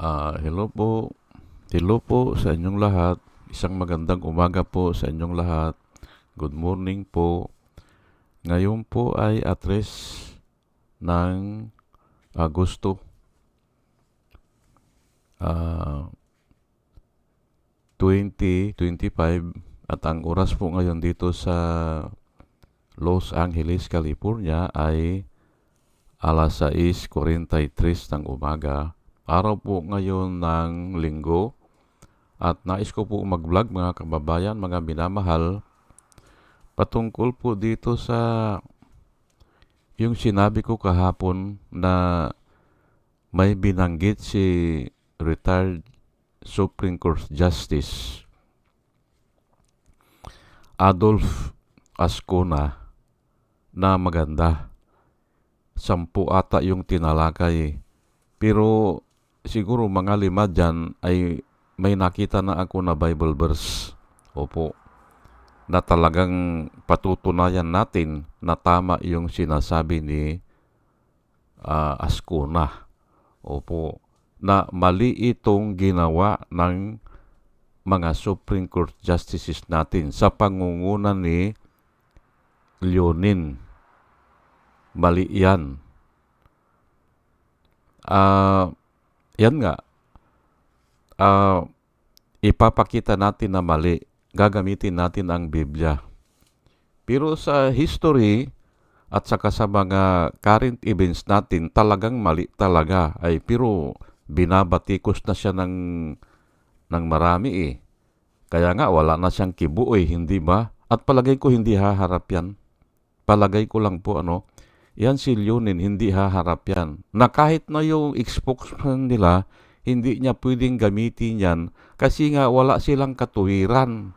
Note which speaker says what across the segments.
Speaker 1: Ah, hello po. Hello po sa inyong lahat. Isang magandang umaga po sa inyong lahat. Good morning po. Ngayon po ay atres ng Agosto. Ah, 2025 at ang oras po ngayon dito sa Los Angeles, California ay alas 6.43 ng umaga. Araw po ngayon ng linggo at nais ko po mag-vlog mga kababayan, mga minamahal patungkol po dito sa yung sinabi ko kahapon na may binanggit si retired Supreme Court Justice Adolf Ascona na maganda. Sampu ata yung tinalakay. Pero siguro mga lima dyan ay may nakita na ako na Bible verse. Opo. Na talagang patutunayan natin na tama yung sinasabi ni ah, Ascona. Opo. Na mali itong ginawa ng mga Supreme Court Justices natin sa pangungunan ni Leonin. Mali yan. Ah, yan nga. Ah, ipapakita natin na mali. Gagamitin natin ang Biblia. Pero sa history at saka sa mga current events natin, talagang mali talaga. Ay, pero binabatikos na siya ng, ng marami eh. Kaya nga, wala na siyang kibo eh, hindi ba? At palagay ko hindi haharap yan. Palagay ko lang po ano, yan si Leonin, hindi haharap yan. Na kahit na yung spokesman nila, hindi niya pwedeng gamitin yan kasi nga wala silang katuwiran.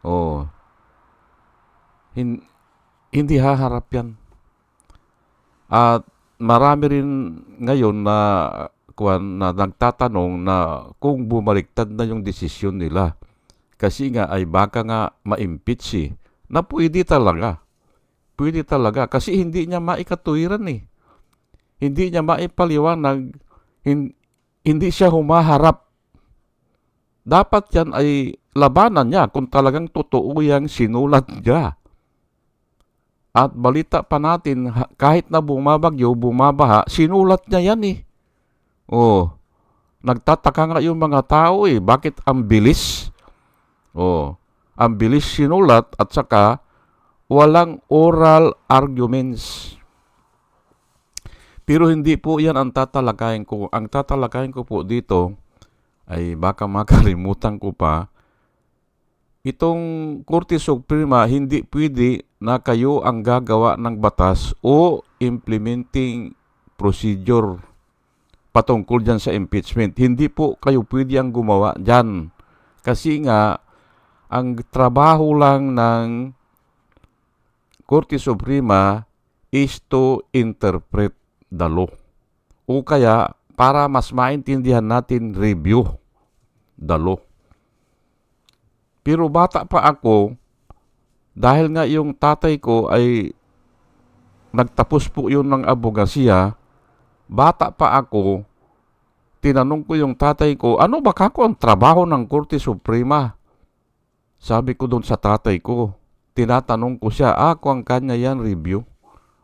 Speaker 1: Oh. Hin- hindi haharap yan. At marami rin ngayon na kuan na nagtatanong na kung bumaliktad na yung desisyon nila. Kasi nga ay baka nga ma-impeach eh. Na pwede talaga. Pwede talaga. Kasi hindi niya maikatuwiran eh. Hindi niya maipaliwanag. Hin- hindi siya humaharap. Dapat yan ay labanan niya kung talagang totoo yung sinulat niya. At balita pa natin, kahit na bumabagyo, bumabaha, sinulat niya yan eh. Oh, nagtataka nga yung mga tao eh, bakit ang bilis? Oh, ang bilis sinulat at saka walang oral arguments. Pero hindi po yan ang tatalakayin ko. Ang tatalakayin ko po dito ay baka makalimutan ko pa. Itong Korte Suprema hindi pwede na kayo ang gagawa ng batas o implementing procedure patungkol dyan sa impeachment. Hindi po kayo pwede ang gumawa dyan. Kasi nga, ang trabaho lang ng Korte Suprema is to interpret the law. O kaya, para mas maintindihan natin, review the law. Pero bata pa ako, dahil nga yung tatay ko ay nagtapos po yun ng abogasiya, bata pa ako, tinanong ko yung tatay ko, ano ba kako ang trabaho ng Korte Suprema? Sabi ko doon sa tatay ko, tinatanong ko siya, ako ang kanya yan review.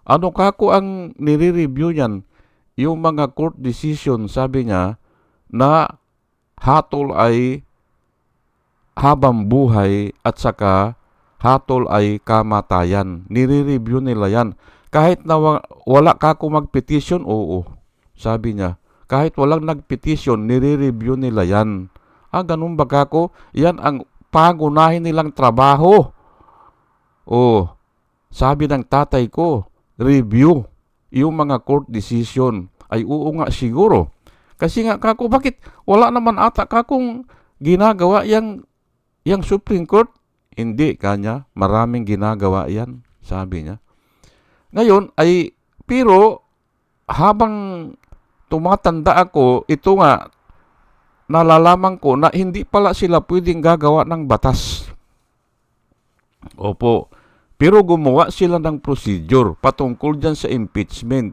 Speaker 1: Ano kako ang nire-review niyan? Yung mga court decision, sabi niya, na hatol ay habang buhay at saka hatol ay kamatayan. Nire-review nila yan. Kahit na wa- wala ka kung mag-petition, oo. Sabi niya, kahit walang nag-petition, nire-review nila yan. Ah, ganun ba kako? Yan ang pangunahin nilang trabaho. Oh, sabi ng tatay ko, review yung mga court decision. Ay oo nga siguro. Kasi nga kako, bakit wala naman ata kakong ginagawa yang yang Supreme Court? Hindi kanya, maraming ginagawa yan, sabi niya. Ngayon ay, pero habang tumatanda ako, ito nga, nalalaman ko na hindi pala sila pwedeng gagawa ng batas. Opo. Pero gumawa sila ng procedure patungkol dyan sa impeachment.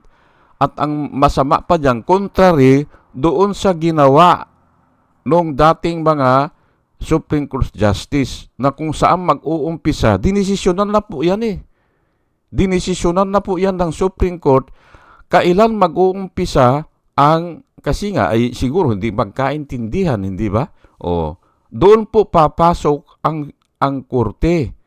Speaker 1: At ang masama pa dyan, contrary doon sa ginawa nung dating mga Supreme Court Justice na kung saan mag-uumpisa, dinesisyonan na po yan eh. Dinesisyonan na po yan ng Supreme Court kailan mag-uumpisa ang kasi nga ay siguro hindi magkaintindihan, hindi ba? O doon po papasok ang ang korte.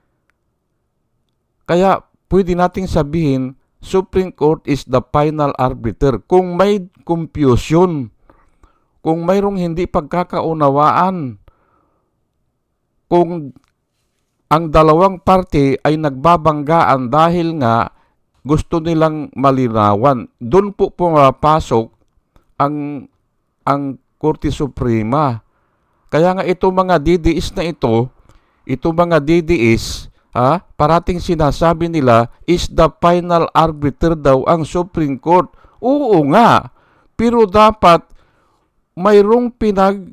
Speaker 1: Kaya pwede nating sabihin Supreme Court is the final arbiter. Kung may confusion, kung mayroong hindi pagkakaunawaan, kung ang dalawang parte ay nagbabanggaan dahil nga gusto nilang malinawan, doon po pumapasok ang ang Korte Suprema. Kaya nga ito mga DDS na ito, ito mga DDS, ha, parating sinasabi nila is the final arbiter daw ang Supreme Court. Oo nga, pero dapat mayroong pinag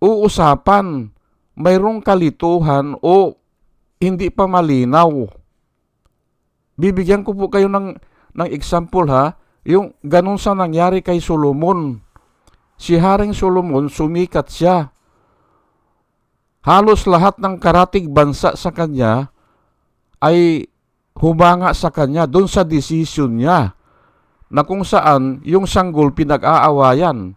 Speaker 1: uusapan, mayroong kalituhan o hindi pa malinaw. Bibigyan ko po kayo ng, ng example ha, yung ganun sa nangyari kay Solomon. Si Haring Solomon, sumikat siya. Halos lahat ng karatig bansa sa kanya ay humanga sa kanya doon sa decision niya na kung saan yung sanggol pinag-aawayan.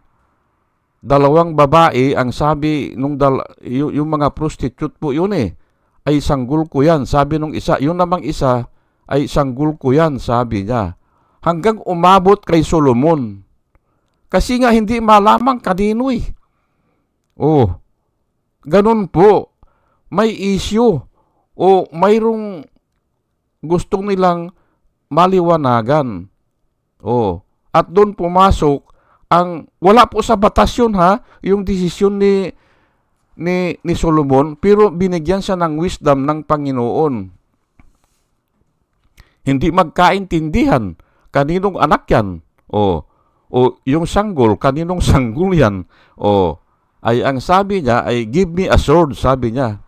Speaker 1: Dalawang babae ang sabi nung dal- yung, yung mga prostitute po yun eh ay sanggol ko yan. Sabi nung isa, yung namang isa ay sanggol ko yan, sabi niya. Hanggang umabot kay Solomon. Kasi nga hindi malamang kanino eh. Oh, ganun po. May issue o mayroong gustong nilang maliwanagan. Oh, at doon pumasok ang wala po sa batas yun ha, yung desisyon ni ni ni Solomon pero binigyan siya ng wisdom ng Panginoon. Hindi magkaintindihan kaninong anak yan. O o yung sanggol kaninong sanggol yan. O ay ang sabi niya ay give me a sword sabi niya.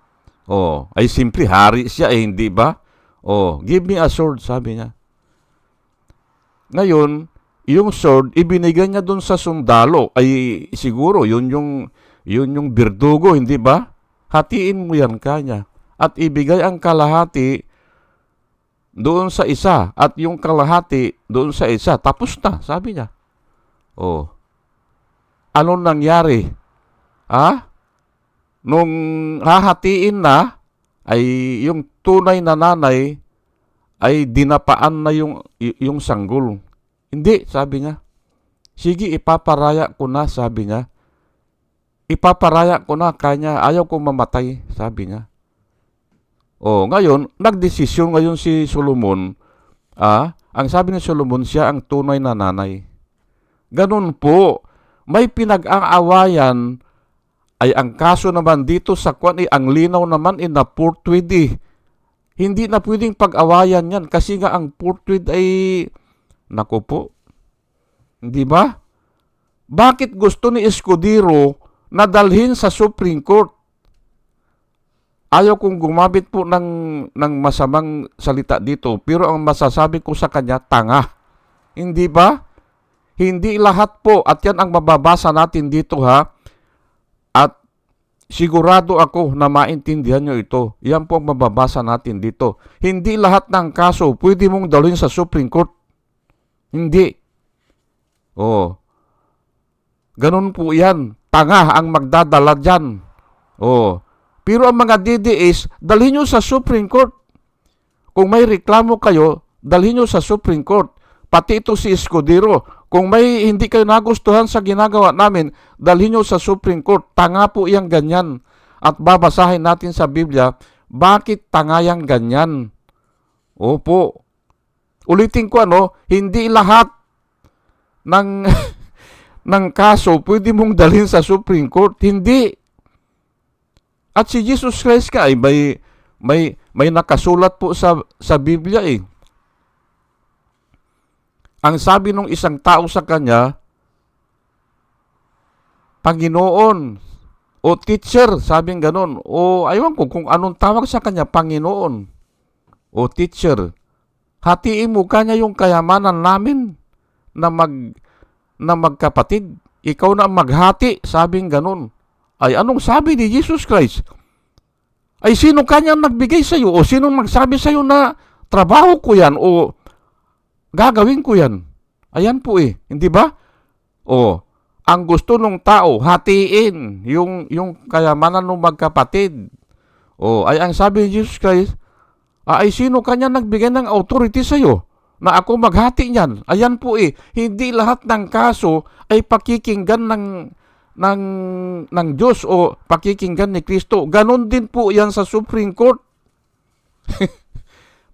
Speaker 1: O ay simple hari siya eh hindi ba? O give me a sword sabi niya. Ngayon, yung sword ibinigay niya doon sa sundalo ay siguro yun yung yun yung birdugo hindi ba? Hatiin mo yan kanya at ibigay ang kalahati doon sa isa at yung kalahati doon sa isa. Tapos na, sabi niya. Oh. Anong nangyari? Ha? Nung hahatiin na, ay yung tunay na nanay ay dinapaan na yung, yung sanggol. Hindi, sabi niya. Sige, ipaparaya ko na, sabi niya. Ipaparaya ko na kanya, ayaw kong mamatay, sabi niya. O, ngayon, nagdesisyon ngayon si Solomon, ah, ang sabi ni Solomon, siya ang tunay na nanay. Ganun po, may pinag-aawayan ay ang kaso naman dito sa kwan ay ang linaw naman in na portweed eh. Hindi na pwedeng pag-awayan yan kasi nga ang portweed ay nako po. Hindi ba? Bakit gusto ni Escudero na dalhin sa Supreme Court? Ayaw kong gumamit po ng, ng masamang salita dito, pero ang masasabi ko sa kanya, tanga. Hindi ba? Hindi lahat po, at yan ang mababasa natin dito ha, at sigurado ako na maintindihan nyo ito. Yan po ang mababasa natin dito. Hindi lahat ng kaso pwede mong dalhin sa Supreme Court. Hindi. Oh. Ganun po yan. Tanga ang magdadala dyan. Oh. Pero ang mga DDS, dalhin nyo sa Supreme Court. Kung may reklamo kayo, dalhin nyo sa Supreme Court. Pati ito si Escudero. Kung may hindi kayo nagustuhan sa ginagawa namin, dalhin nyo sa Supreme Court. Tanga po iyang ganyan. At babasahin natin sa Biblia, bakit tanga yang ganyan? Opo. Ulitin ko ano, hindi lahat ng ng kaso pwede mong dalhin sa Supreme Court. Hindi. At si Jesus Christ ka ay may may may nakasulat po sa sa Biblia eh. Ang sabi ng isang tao sa kanya, Panginoon o teacher, sabing ganon. O aywan ko kung anong tawag sa kanya, Panginoon o teacher. Hatiin mo kanya yung kayamanan namin na mag na magkapatid. ikaw na maghati, sabing ganun. Ay anong sabi ni Jesus Christ? Ay sino kanyang nagbigay sa iyo o sino magsabi sa iyo na trabaho ko yan o gagawin ko yan? Ayan po eh, hindi ba? O ang gusto ng tao hatiin yung yung kayamanan ng magkapatid. O ay ang sabi ni Jesus Christ, ay sino kanya nagbigay ng authority sa iyo na ako maghati niyan? Ayan po eh, hindi lahat ng kaso ay pakikinggan ng ng ng Diyos o pakikinggan ni Kristo. Ganon din po yan sa Supreme Court.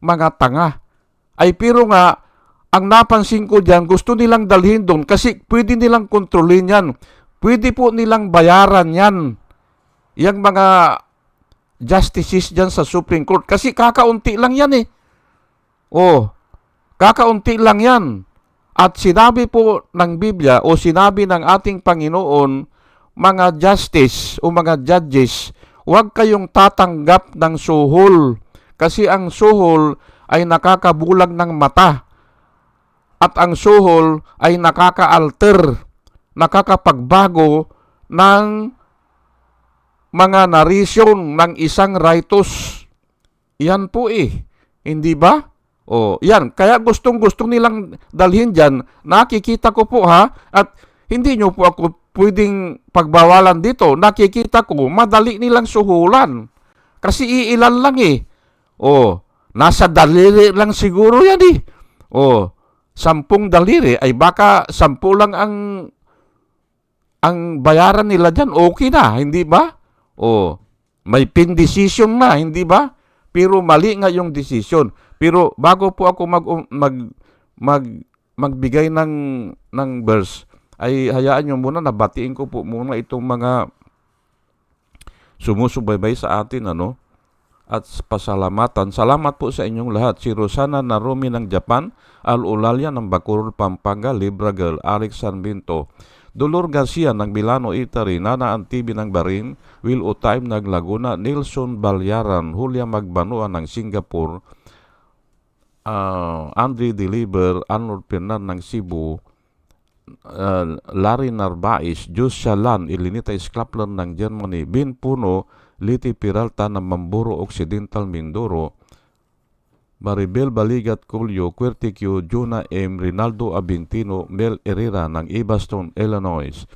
Speaker 1: Mga tanga. Ay pero nga, ang napansin ko diyan, gusto nilang dalhin doon kasi pwede nilang kontrolin yan. Pwede po nilang bayaran yan. Yang mga justices diyan sa Supreme Court. Kasi kakaunti lang yan eh. Oh, kakaunti lang yan. At sinabi po ng Biblia o sinabi ng ating Panginoon, mga justice o mga judges, huwag kayong tatanggap ng suhol. Kasi ang suhol ay nakakabulag ng mata. At ang suhol ay nakaka-alter, nakakapagbago ng mga narisyon ng isang rightos. Yan po eh. Hindi ba? O, yan. Kaya gustong-gusto nilang dalhin dyan. Nakikita ko po ha. At hindi nyo po ako pwedeng pagbawalan dito. Nakikita ko, madali nilang suhulan. Kasi iilan lang eh. O, nasa daliri lang siguro yan eh. O, sampung daliri ay baka sampu lang ang ang bayaran nila dyan, okay na, hindi ba? O, may pin decision na, hindi ba? Pero mali nga yung decision. Pero bago po ako mag mag mag magbigay ng ng verse, ay hayaan nyo muna nabatiin ko po muna itong mga sumusubaybay sa atin ano at pasalamatan. Salamat po sa inyong lahat. Si Rosana Narumi ng Japan, Al Ulalia ng Bacoor, Pampanga, Libra Girl, Alex Sanbinto, Dolor Garcia ng Milano, Italy, Nana Antibi ng Barin, Will Utaim ng Laguna, Nelson Balyaran, Julia Magbanua ng Singapore, uh, Andre Deliver, Arnold Pernan ng Cebu, uh, Larry Narvaez, Jus Shalan, Ilinita Sklapler ng Germany, Bin Puno, Liti Peralta ng Mamburo Occidental, Mindoro, Maribel Baligat Culio, Querticio, Juna M. Rinaldo Abintino, Mel Herrera ng Ebaston, Illinois,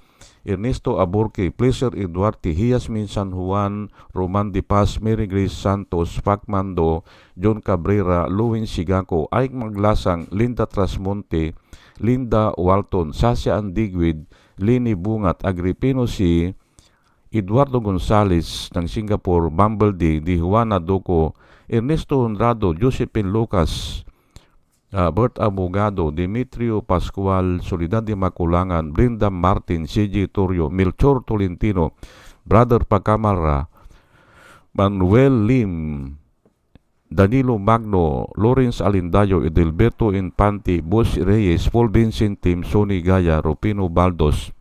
Speaker 1: Ernesto Aburque, Pleasure Eduarte, Hiasmin San Juan, Roman De Paz, Mary Grace Santos, Pacmando, John Cabrera, Luwin Sigaco, Ike Maglasang, Linda Trasmonte, Linda Walton, Sasha Andigwid, Lini Bungat, Agripino C., Eduardo Gonzales ng Singapore, Bumble D., Di Juana Doco, Ernesto Honrado, Josephine Lucas, uh, Bert Abogado, Demetrio Pascual, Solidad de Maculangan, Brenda Martin, CJ Torrio, Melchor Tolentino, Brother Pacamara, Manuel Lim, Danilo Magno, Lawrence Alindayo, Edelberto Infante, Boss Reyes, Paul Vincent Tim, Sonny Gaya, Rupino Baldos,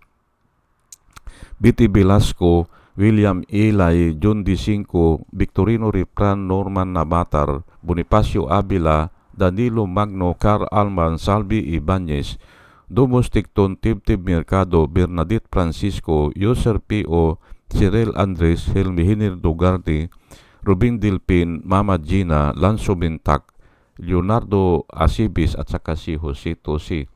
Speaker 1: Biti Velasco, William Ilay, John D. Cinco, Victorino Ripran, Norman Nabatar, Bonifacio Avila, Danilo Magno, Carl Alman, Salvi Ibanez, Domos Ticton, Tibtib Mercado, Bernadette Francisco, Yoser P.O., Cyril Andres, Helmi Hinir Dugarte, Rubin Dilpin, Mama Gina, Lanzo Bintak, Leonardo Asibis at saka si Jose Tosi.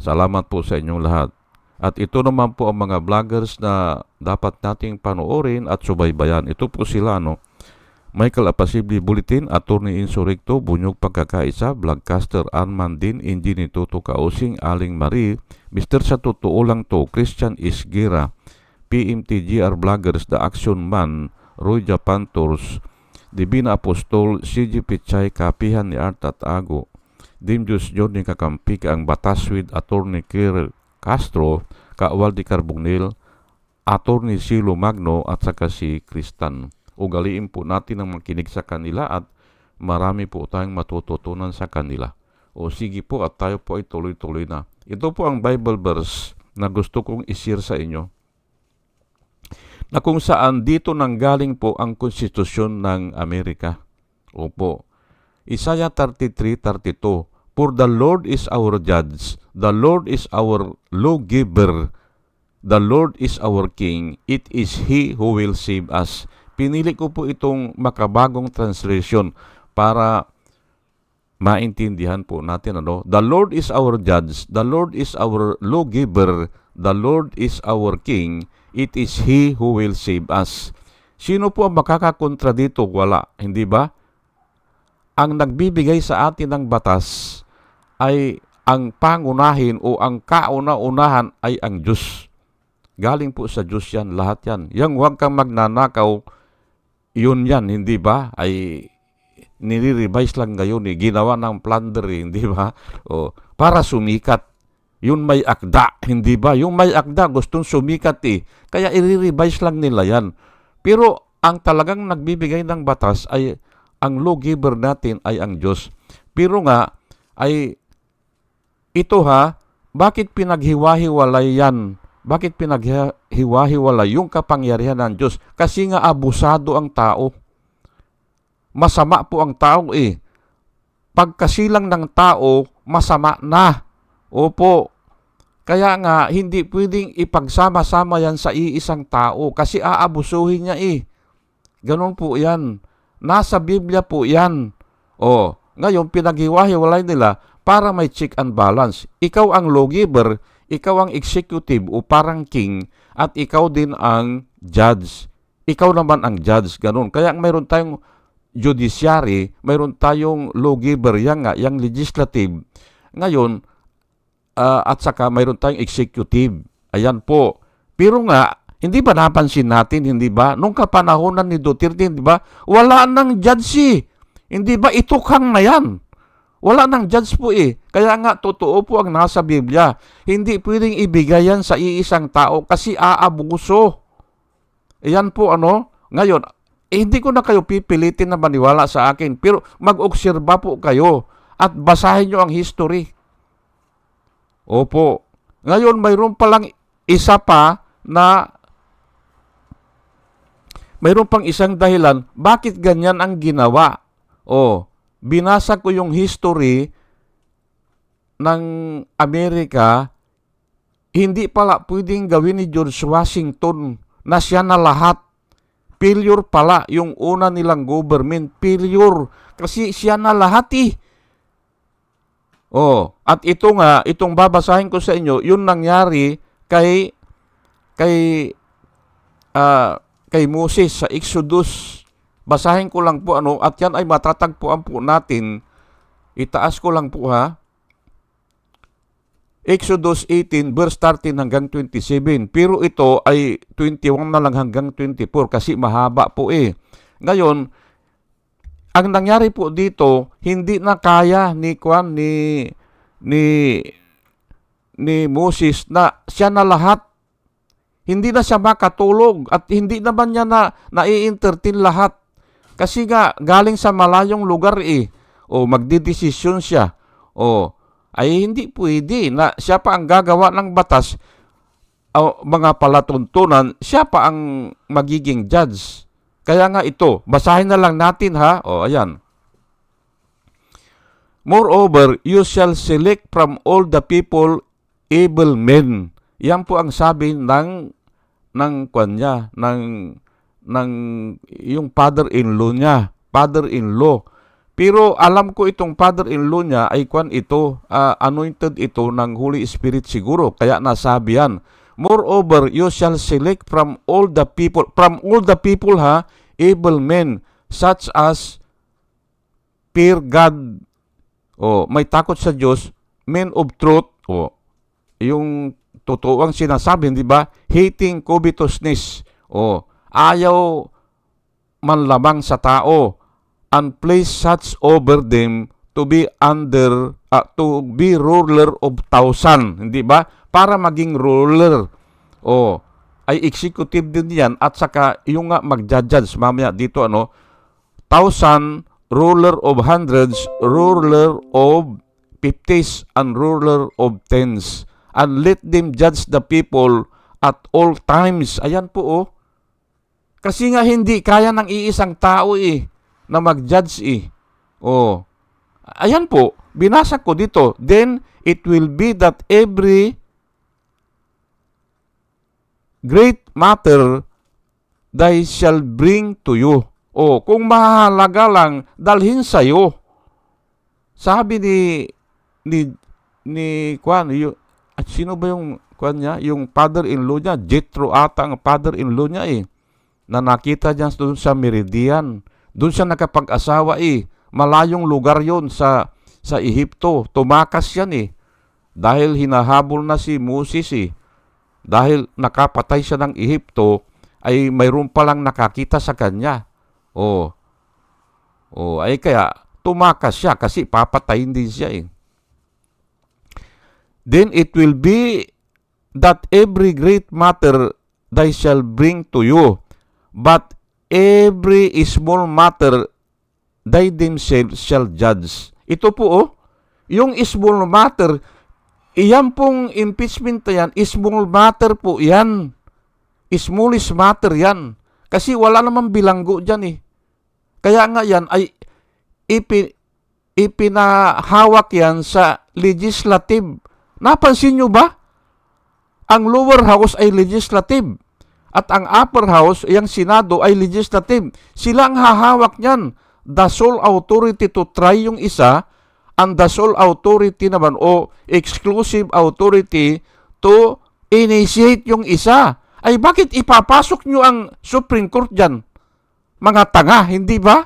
Speaker 1: Salamat po sa inyong lahat. At ito naman po ang mga vloggers na dapat nating panoorin at subaybayan. Ito po sila, no? Michael Apasibli Bulletin, Attorney Insurrecto, Bunyog Pagkakaisa, Vlogcaster Arman Din, Engineer Toto Kausing, Aling Marie, Mr. Sa Totoo Lang To, Christian Isgira, PMTGR Vloggers, The Action Man, Roy Japan Tours, Divina Apostol, CG Pichay, Kapihan ni Art at Ago, Dimjus ni Kakampik, ang Bataswid, Attorney Kirill Castro, Kaawal di Carbonil, Attorney Silo Magno at saka si Kristan. Ugaliin po natin ang makinig sa kanila at marami po tayong matututunan sa kanila. O sige po at tayo po ay tuloy-tuloy na. Ito po ang Bible verse na gusto kong isir sa inyo na kung saan dito nanggaling po ang konstitusyon ng Amerika. Opo. Isaiah 33:32 For the Lord is our judge, the Lord is our lawgiver, The Lord is our King. It is He who will save us. Pinili ko po itong makabagong translation para maintindihan po natin ano. The Lord is our judge. The Lord is our lawgiver. The Lord is our King. It is He who will save us. Sino po ang makakakontra dito? Wala. Hindi ba? Ang nagbibigay sa atin ng batas ay ang pangunahin o ang kauna-unahan ay ang Diyos. Galing po sa Diyos yan, lahat yan. Yang huwag kang magnanakaw, yun yan, hindi ba? Ay nire-revise lang ngayon eh. Ginawa ng plunder eh, hindi ba? O, para sumikat. Yun may akda, hindi ba? Yung may akda, gustong sumikat eh. Kaya i-revise lang nila yan. Pero ang talagang nagbibigay ng batas ay ang lawgiver natin ay ang Diyos. Pero nga, ay ito ha, bakit pinaghiwa-hiwalay yan? Bakit pinaghiwa-hiwalay yung kapangyarihan ng Diyos? Kasi nga abusado ang tao. Masama po ang tao eh. Pagkasilang ng tao, masama na. Opo. Kaya nga, hindi pwedeng ipagsama-sama yan sa iisang tao kasi aabusuhin niya eh. Ganon po yan. Nasa Biblia po yan. O, ngayon pinaghiwa-hiwalay nila para may check and balance. Ikaw ang lawgiver, ikaw ang executive o parang king, at ikaw din ang judge. Ikaw naman ang judge, ganun. Kaya mayroon tayong judiciary, mayroon tayong lawgiver, yan nga, yung legislative. Ngayon, uh, at saka mayroon tayong executive. Ayan po. Pero nga, hindi ba napansin natin, hindi ba? Nung kapanahonan ni Duterte, hindi ba? Wala nang judge eh. Hindi ba itukang na yan? Wala nang judge po eh. Kaya nga, totoo po ang nasa Biblia. Hindi pwedeng ibigay yan sa iisang tao kasi aabuso. Yan po ano. Ngayon, eh, hindi ko na kayo pipilitin na maniwala sa akin. Pero mag-obserba po kayo at basahin nyo ang history. Opo. Ngayon, mayroon palang isa pa na mayroon pang isang dahilan bakit ganyan ang ginawa. O, binasa ko yung history ng Amerika, hindi pala pwedeng gawin ni George Washington na siya na lahat. Failure pala yung una nilang government. Failure. Kasi siya na lahat eh. Oh, at ito nga, itong babasahin ko sa inyo, yun nangyari kay kay uh, kay Moses sa Exodus. Basahin ko lang po ano, at yan ay matatagpuan po natin. Itaas ko lang po ha. Exodus 18 verse 13 hanggang 27. Pero ito ay 21 na lang hanggang 24 kasi mahaba po eh. Ngayon, ang nangyari po dito, hindi na kaya ni Kwan ni ni ni Moses na siya na lahat hindi na siya makatulog at hindi naman niya na nai-entertain lahat. Kasi nga galing sa malayong lugar eh. O magdidesisyon siya. O ay hindi pwede na siya pa ang gagawa ng batas o mga palatuntunan, siya pa ang magiging judge. Kaya nga ito, basahin na lang natin ha. O ayan. Moreover, you shall select from all the people able men. Yan po ang sabi ng ng kanya, ng ng yung father-in-law niya, father-in-law. Pero alam ko itong father-in-law niya ay kwan ito, uh, anointed ito ng Holy Spirit siguro. Kaya nasabi yan. Moreover, you shall select from all the people, from all the people ha, able men, such as fear God, o may takot sa Diyos, men of truth, o yung totoo ang sinasabi, di ba? Hating covetousness, o ayaw manlamang sa tao, and place such over them to be under uh, to be ruler of thousand, hindi ba? Para maging ruler. O ay executive din 'yan at saka yung nga magja-judge mamaya dito ano thousand ruler of hundreds, ruler of fifties, and ruler of tens. And let them judge the people at all times. Ayan po oh. Kasi nga hindi kaya ng iisang tao eh na mag-judge eh. Oh. Ayan po, binasa ko dito. Then it will be that every great matter they shall bring to you. O, kung mahalaga lang, dalhin sa'yo. Sabi ni, ni, ni, kwan, yung, at sino ba yung, kwan niya? Yung father-in-law niya, Jethro ata ang father-in-law niya eh. Na nakita niya doon sa Meridian. Doon siya nakapag-asawa eh. Malayong lugar yon sa, sa Ehipto. Tumakas yan eh. Dahil hinahabol na si Moses eh. Dahil nakapatay siya ng Ehipto, ay mayroon palang nakakita sa kanya. Oh. Oh, ay kaya tumakas siya kasi papatayin din siya eh. Then it will be that every great matter they shall bring to you, but every small matter they themselves shall judge. Ito po oh, yung small matter, iyan pong impeachment yan, small matter po yan. Smallest matter yan. Kasi wala namang bilanggo dyan eh. Kaya nga yan ay ipi, ipinahawak yan sa legislative. Napansin nyo ba? Ang lower house ay legislative. At ang upper house, yung Senado ay legislative. Sila ang hahawak niyan. The sole authority to try yung isa and the sole authority naman o exclusive authority to initiate yung isa. Ay bakit ipapasok nyo ang Supreme Court dyan? Mga tanga, hindi ba?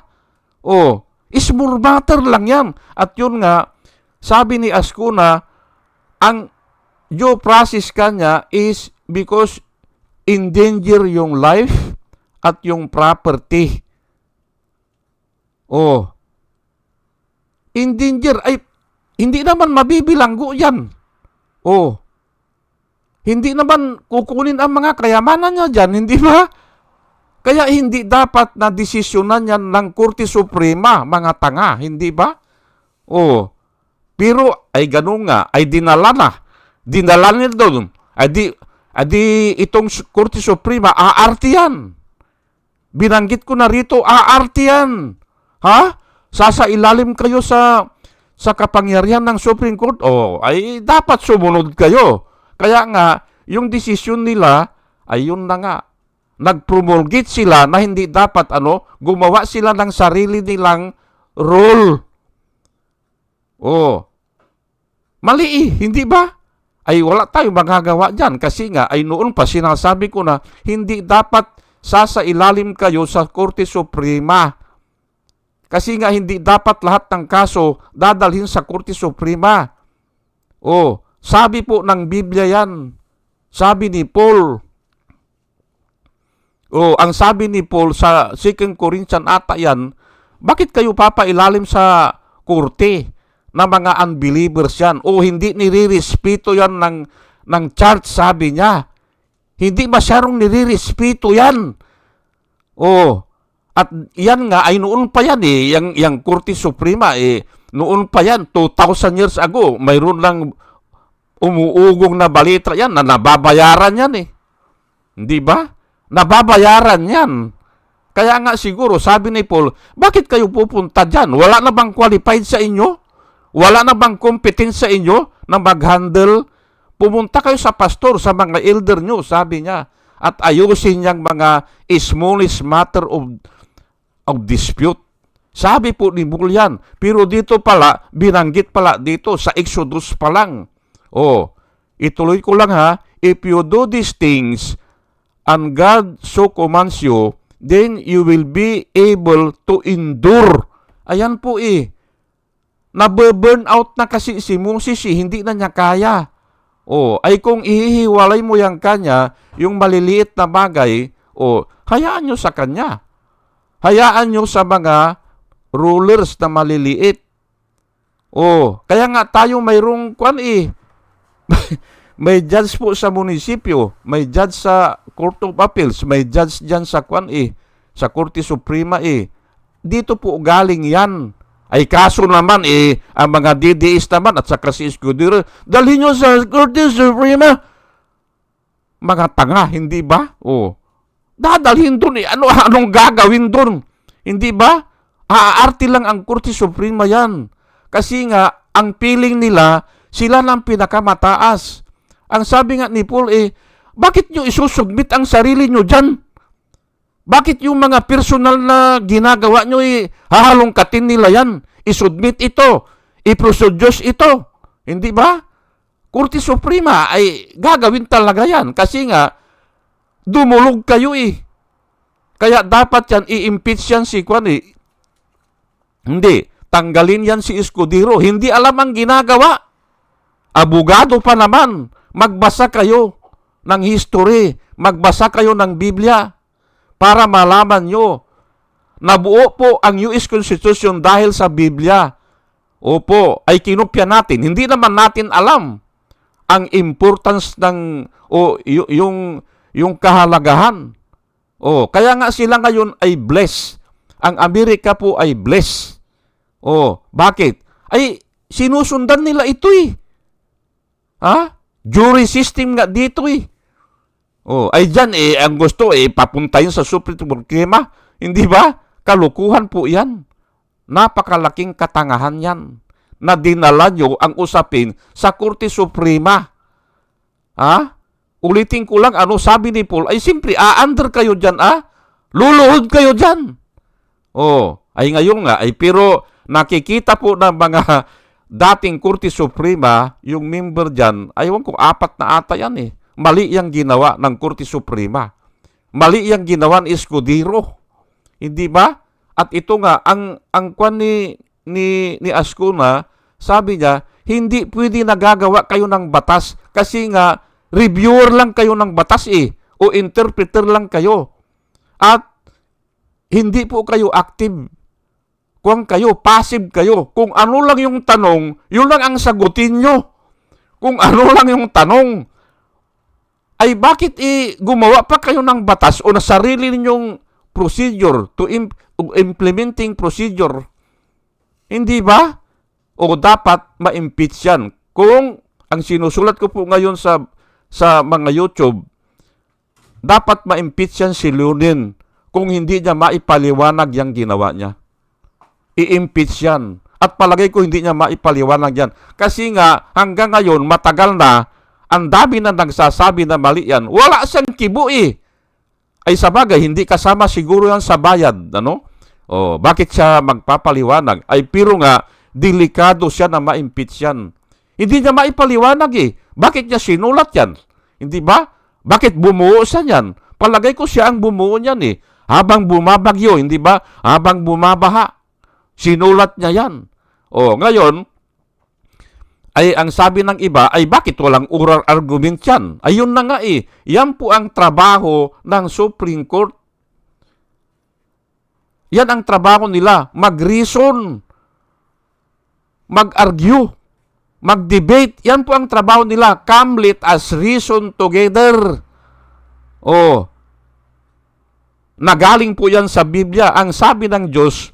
Speaker 1: O, small matter lang yan. At yun nga, sabi ni Ascuna, ang due process kanya is because endanger yung life at yung property. Oh. Endanger ay hindi naman mabibilanggo yan. Oh. Hindi naman kukunin ang mga kayamanan niya dyan, hindi ba? Kaya hindi dapat na desisyonan yan ng Korte Suprema, mga tanga, hindi ba? Oh. Pero ay ganun nga, ay dinala na. Dinala nila doon. Ay di, ay di itong Korte Suprema, aarti yan. Binanggit ko na rito, aarti yan. Ha? Sasa ilalim kayo sa sa kapangyarihan ng Supreme Court, oh, ay dapat sumunod kayo. Kaya nga, yung desisyon nila, ay yun na nga. Nag-promulgate sila na hindi dapat, ano, gumawa sila ng sarili nilang rule. Oh. Mali eh, hindi ba? Ay wala tayong magagawa dyan kasi nga ay noon pa sinasabi ko na hindi dapat sasa ilalim kayo sa Korte Suprema. Kasi nga hindi dapat lahat ng kaso dadalhin sa Korte Suprema. Oh, sabi po ng Biblia yan. Sabi ni Paul. Oh, ang sabi ni Paul sa 2 Corinthians ata yan, bakit kayo papailalim sa korte na mga unbelievers yan? O hindi nirirespeto yan ng, ng church, sabi niya. Hindi masyarong nirirespeto yan. Oh, at yan nga ay noon pa yan eh, yung, yung Korte Suprema eh, noon pa yan, 2,000 years ago, mayroon lang umuugong na balita yan na nababayaran yan eh. Hindi ba? Nababayaran yan. Kaya nga siguro, sabi ni Paul, bakit kayo pupunta dyan? Wala na bang qualified sa inyo? Wala na bang competence sa inyo na mag-handle? Pumunta kayo sa pastor, sa mga elder nyo, sabi niya. At ayusin niyang mga smallest matter of, of dispute. Sabi po ni Paul yan. Pero dito pala, binanggit pala dito sa Exodus pa lang. Oh, ituloy ko lang ha. If you do these things, and God so commands you, then you will be able to endure. Ayan po eh. Nabe-burn out na kasi si Moses hindi na niya kaya. Oh, ay kung ihihiwalay mo yang kanya, yung maliliit na bagay, oh, hayaan nyo sa kanya. Hayaan nyo sa mga rulers na maliliit. Oh, kaya nga tayo mayroong kwan eh. may judge po sa munisipyo, may judge sa Court of Appeals, may judge dyan sa kwan eh, sa Korte Suprema eh. Dito po galing yan. Ay kaso naman eh, ang mga DDS naman at saka si Escudero, dalhin nyo sa Korte Suprema. Mga tanga, hindi ba? Oh. Dadalhin doon eh. Ano, anong gagawin doon? Hindi ba? Aarti lang ang Korte Suprema yan. Kasi nga, ang feeling nila, sila lang pinakamataas. Ang sabi nga ni Paul eh, Bakit nyo isusubmit ang sarili nyo dyan? Bakit yung mga personal na ginagawa nyo, eh, hahalongkatin nila yan? Isubmit ito. Iprosudyos ito. Hindi ba? Korte Suprema ay gagawin talaga yan. Kasi nga, dumulog kayo eh. Kaya dapat yan, i-impeach yan si Kwan eh. Hindi. Tanggalin yan si Escudero. Hindi alam ang ginagawa. Abogado pa naman. Magbasa kayo ng history. Magbasa kayo ng Biblia para malaman nyo nabuo po ang US Constitution dahil sa Biblia. Opo, ay kinopya natin. Hindi naman natin alam ang importance ng o yung yung kahalagahan. Oh, kaya nga sila ngayon ay blessed. Ang Amerika po ay blessed. Oh, bakit? Ay sinusundan nila ito eh. Ha? Jury system nga dito eh. Oh, ay dyan eh, ang gusto eh, papuntayin sa Supreme Court. Hindi ba? Kalukuhan po yan. Napakalaking katangahan yan na dinala nyo ang usapin sa Korte Suprema. Ha? Ulitin ko lang, ano sabi ni Paul, ay simple, a-under kayo dyan, ah? Luluhod kayo dyan. Oh, ay ngayon nga, ay pero nakikita po ng mga dating Korte Suprema, yung member dyan, aywan ko, apat na ata yan eh. Mali yung ginawa ng Korte Suprema. Mali yung ginawa ni Escudero. Hindi ba? At ito nga, ang, ang kwan ni, ni, ni Ascuna, sabi niya, hindi pwede nagagawa kayo ng batas kasi nga, reviewer lang kayo ng batas eh, o interpreter lang kayo. At hindi po kayo active. Kung kayo, passive kayo. Kung ano lang yung tanong, yun lang ang sagutin nyo. Kung ano lang yung tanong, ay bakit i gumawa pa kayo ng batas o na sarili ninyong procedure to im- implementing procedure? Hindi ba? O dapat ma-impeach yan. Kung ang sinusulat ko po ngayon sa sa mga YouTube, dapat ma-impeach yan si Leonin kung hindi niya maipaliwanag yung ginawa niya. I-impeach yan. At palagay ko hindi niya maipaliwanag yan. Kasi nga, hanggang ngayon, matagal na, ang dami na nagsasabi na mali yan. Wala siyang kibo eh. Ay sabagay, hindi kasama siguro yan sa bayad. Ano? Oh, bakit siya magpapaliwanag? Ay pero nga, delikado siya na ma-impeach yan. Hindi niya maipaliwanag eh. Bakit niya sinulat yan? Hindi ba? Bakit bumuo siya yan? Palagay ko siya ang bumuo niyan eh. Habang bumabagyo, hindi ba? Habang bumabaha. Sinulat niya yan. O, ngayon, ay ang sabi ng iba ay bakit walang oral argument yan? Ayun na nga eh. Yan po ang trabaho ng Supreme Court. Yan ang trabaho nila. Mag-reason. Mag-argue. Mag-debate. Yan po ang trabaho nila. Come, let us reason together. Oh. Nagaling po yan sa Biblia. Ang sabi ng Diyos,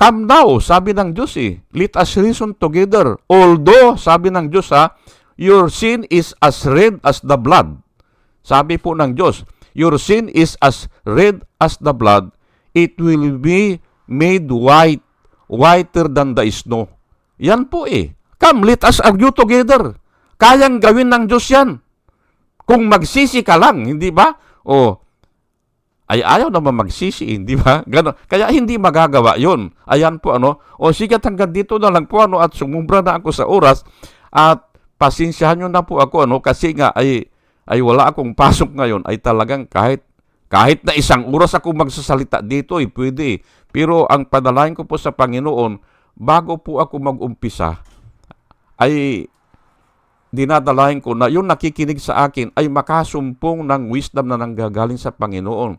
Speaker 1: Come now, sabi ng Diyos eh. Let us reason together. Although, sabi ng Diyos ha, your sin is as red as the blood. Sabi po ng Diyos, your sin is as red as the blood. It will be made white, whiter than the snow. Yan po eh. Come, let us argue together. Kayang gawin ng Diyos yan. Kung magsisi ka lang, hindi ba? O, ay ayaw naman magsisi, hindi ba? Ganon. Kaya hindi magagawa yon. Ayan po ano. O sige hanggang dito na lang po ano at sumumbra na ako sa oras at pasensyahan nyo na po ako ano kasi nga ay ay wala akong pasok ngayon ay talagang kahit kahit na isang oras ako magsasalita dito ay pwede. Pero ang padalain ko po sa Panginoon bago po ako mag-umpisa ay dinadalahin ko na yung nakikinig sa akin ay makasumpong ng wisdom na nanggagaling sa Panginoon.